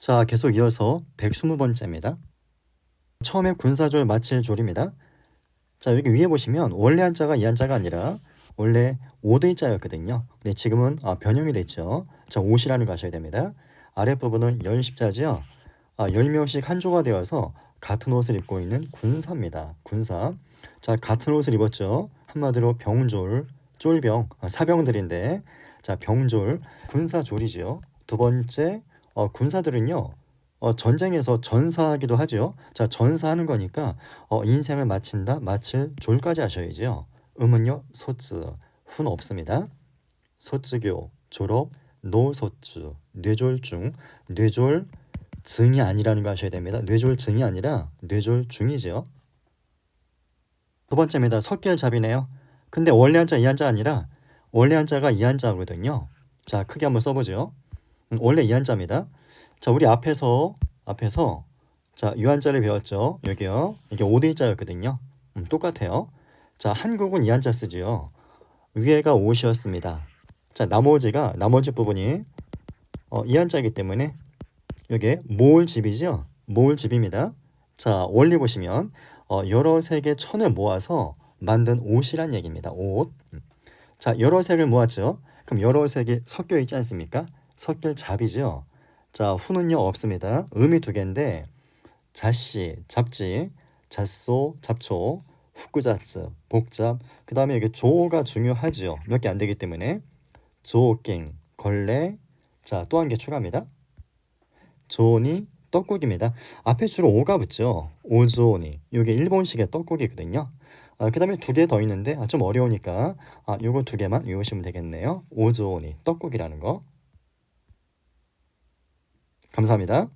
자, 계속 이어서 120번째입니다. 처음에 군사절 마칠 조입니다. 자, 여기 위에 보시면 원래 한자가 이 한자가 아니라 원래 5대자였거든요. 근데 지금은 아, 변형이 됐죠. 자, 옷이라는 거 아셔야 됩니다. 아랫부분은 열십자지요. 아, 10명씩 한 조가 되어서 같은 옷을 입고 있는 군사입니다. 군사. 자, 같은 옷을 입었죠. 한마디로 병졸, 쫄병, 아, 사병들인데 자, 병졸, 군사졸이죠. 두 번째, 어, 군사들은요. 어, 전쟁에서 전사하기도 하죠. 자, 전사하는 거니까 어, 인생을 마친다, 마칠 졸까지 하셔야죠. 음은요, 소쯔, 훈 없습니다. 소쯔교, 졸업, 노소쯔, 뇌졸중, 뇌졸 증이 아니라는 거 아셔야 됩니다. 뇌졸증이 아니라 뇌졸중이죠. 두 번째입니다. 석결잡이네요. 근데 원래 한자 이 한자 아니라 원래 한자가 이 한자거든요. 자, 크게 한번 써보죠. 음, 원래 이 한자입니다. 자, 우리 앞에서 앞에서 자, 이 한자를 배웠죠. 여기요. 이게 5대자였거든요. 음, 똑같아요. 자, 한국은 이 한자 쓰지요. 위에가 옷이었습니다. 자, 나머지가 나머지 부분이 어, 이 한자이기 때문에 이게 모을 집이죠. 모을 집입니다. 자, 원리 보시면 어, 여러 색의 천을 모아서 만든 옷이란 얘기입니다. 옷. 음. 자, 여러 색을 모았죠. 그럼 여러 색이 섞여 있지 않습니까? 섞일 잡이죠. 자, 후는요 없습니다. 음이 두 개인데 자씨, 잡지, 잣소, 잡초, 후꾸자츠, 복잡. 그 다음에 여기 조가 중요하지요. 몇 개 안 되기 때문에 조갱, 걸레. 자, 또 한 개 추가합니다. 조니 떡국입니다. 앞에 주로 오가 붙죠. 오조니. 이게 일본식의 떡국이거든요. 아, 그 다음에 두 개 더 있는데 아, 좀 어려우니까 아, 요거 두 개만 외우시면 되겠네요. 오조니 떡국이라는 거. 감사합니다.